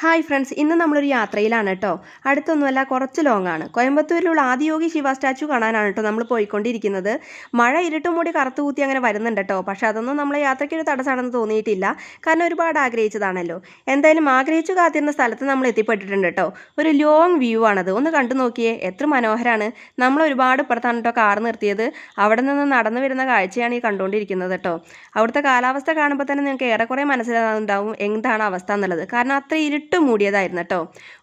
Hi friends ഇന്ന് നമ്മളൊരു യാത്രയിലാണ് കേട്ടോ അടുത്തൊന്നുമല്ല കുറച്ച് ലോങ് ആണ്. കോയമ്പത്തൂരിലുള്ള ആദിയോഗി ശിവ സ്റ്റാച്ചു കാണാനാണ് കേട്ടോ നമ്മൾ പോയിക്കൊണ്ടിരിക്കുന്നത്. മഴ ഇരുട്ടും മൂടി കറുത്തു കൂത്തി അങ്ങനെ വരുന്നുണ്ട് കേട്ടോ പക്ഷേ അതൊന്നും നമ്മളെ യാത്രയ്ക്ക് ഒരു തടസ്സമാണെന്ന് തോന്നിയിട്ടില്ല. കാരണം ഒരുപാട് ആഗ്രഹിച്ചതാണല്ലോ. എന്തായാലും ആഗ്രഹിച്ചു കാത്തിരുന്ന സ്ഥലത്ത് നമ്മൾ എത്തിപ്പെട്ടിട്ടുണ്ട് കേട്ടോ ഒരു ലോങ് വ്യൂ ആണത്. ഒന്ന് കണ്ടു നോക്കിയേ. എത്ര മനോഹരമാണ് നമ്മൾ ഒരുപാട് ഇപ്പുറത്താണ് കേട്ടോ കാർ നിർത്തിയത്. അവിടെ നിന്ന് നടന്നു വരുന്ന കാഴ്ചയാണ് ഈ കണ്ടുകൊണ്ടിരിക്കുന്നത് കേട്ടോ അവിടുത്തെ കാലാവസ്ഥ കാണുമ്പോൾ തന്നെ നിങ്ങൾക്ക് ഏറെക്കുറെ മനസ്സിലാകുന്നുണ്ടാവും എന്താണ് അവസ്ഥ എന്നുള്ളത്. കാരണം അത്ര ഇരുട്ട് ഇട്ട് മൂടിയതായിരുന്നു കേട്ടോ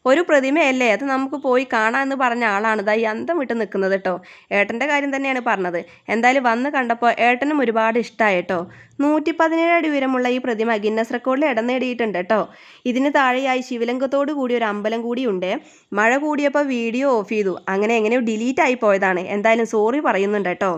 ഒരു പ്രതിമയല്ലേ അത് നമുക്ക് പോയി കാണാമെന്ന് പറഞ്ഞ ആളാണ് ഇതാ ഈ അന്തം വിട്ട് നിൽക്കുന്നത് കേട്ടോ ഏട്ടന്റെ കാര്യം തന്നെയാണ് പറഞ്ഞത്. എന്തായാലും വന്ന് കണ്ടപ്പോൾ ഏട്ടനും ഒരുപാട് ഇഷ്ടമായി കേട്ടോ നൂറ്റി പതിനേഴ് അടി ഉയരമുള്ള ഈ പ്രതിമ ഗിന്നസ് റെക്കോർഡിൽ ഇടം നേടിയിട്ടുണ്ട് കേട്ടോ ഇതിന് താഴെയായി ശിവലിംഗത്തോട് കൂടി ഒരു അമ്പലം കൂടിയുണ്ട് മഴ കൂടിയപ്പോൾ വീഡിയോ ഓഫ് ചെയ്തു. അങ്ങനെ എങ്ങനെയോ ഡിലീറ്റ് ആയി പോയതാണ്. എന്തായാലും സോറി പറയുന്നുണ്ട് കേട്ടോ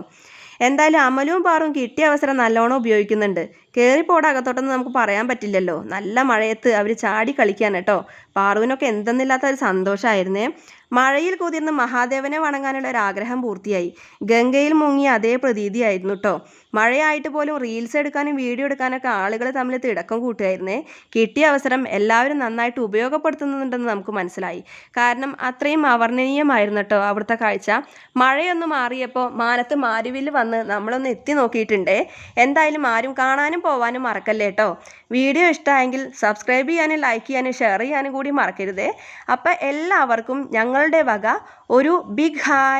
എന്തായാലും അമലും പാറും കിട്ടിയ അവസരം നല്ലോണം ഉപയോഗിക്കുന്നുണ്ട്. കയറിപ്പോടെ അകത്തോട്ടെന്ന് നമുക്ക് പറയാൻ പറ്റില്ലല്ലോ. നല്ല മഴയത്ത് അവർ ചാടി കളിക്കാൻ കേട്ടോ പാറുവിനൊക്കെ എന്തെന്നില്ലാത്ത ഒരു സന്തോഷമായിരുന്നേ മഴയിൽ കുതിർന്ന് മഹാദേവനെ വണങ്ങാനുള്ള ഒരു ആഗ്രഹം പൂർത്തിയായി. ഗംഗയിൽ മുങ്ങി അതേ പ്രതീതിയായിരുന്നു കേട്ടോ മഴയായിട്ട് പോലും റീൽസ് എടുക്കാനും വീഡിയോ എടുക്കാനൊക്കെ ആളുകൾ തമ്മിൽ തിടക്കം കൂട്ടുമായിരുന്നേ കിട്ടിയ അവസരം എല്ലാവരും നന്നായിട്ട് ഉപയോഗപ്പെടുത്തുന്നുണ്ടെന്ന് നമുക്ക് മനസ്സിലായി. കാരണം അത്രയും അവർണനീയമായിരുന്നു കേട്ടോ അവിടുത്തെ കാഴ്ച. മഴയൊന്ന് മാറിയപ്പോൾ മാനത്ത് മാരുവിൽ വന്ന് നമ്മളൊന്ന് എത്തി നോക്കിയിട്ടുണ്ടേ. എന്തായാലും ആരും കാണാനും പോവാനും മറക്കല്ലേ കേട്ടോ വീഡിയോ ഇഷ്ടമായെങ്കിൽ സബ്സ്ക്രൈബ് ചെയ്യാനും ലൈക്ക് ചെയ്യാനും ഷെയർ ചെയ്യാനും കൂടി മറക്കരുതേ. അപ്പം എല്ലാവർക്കും ഞങ്ങളുടെ വക ഒരു ബിഗ് ഹായ്.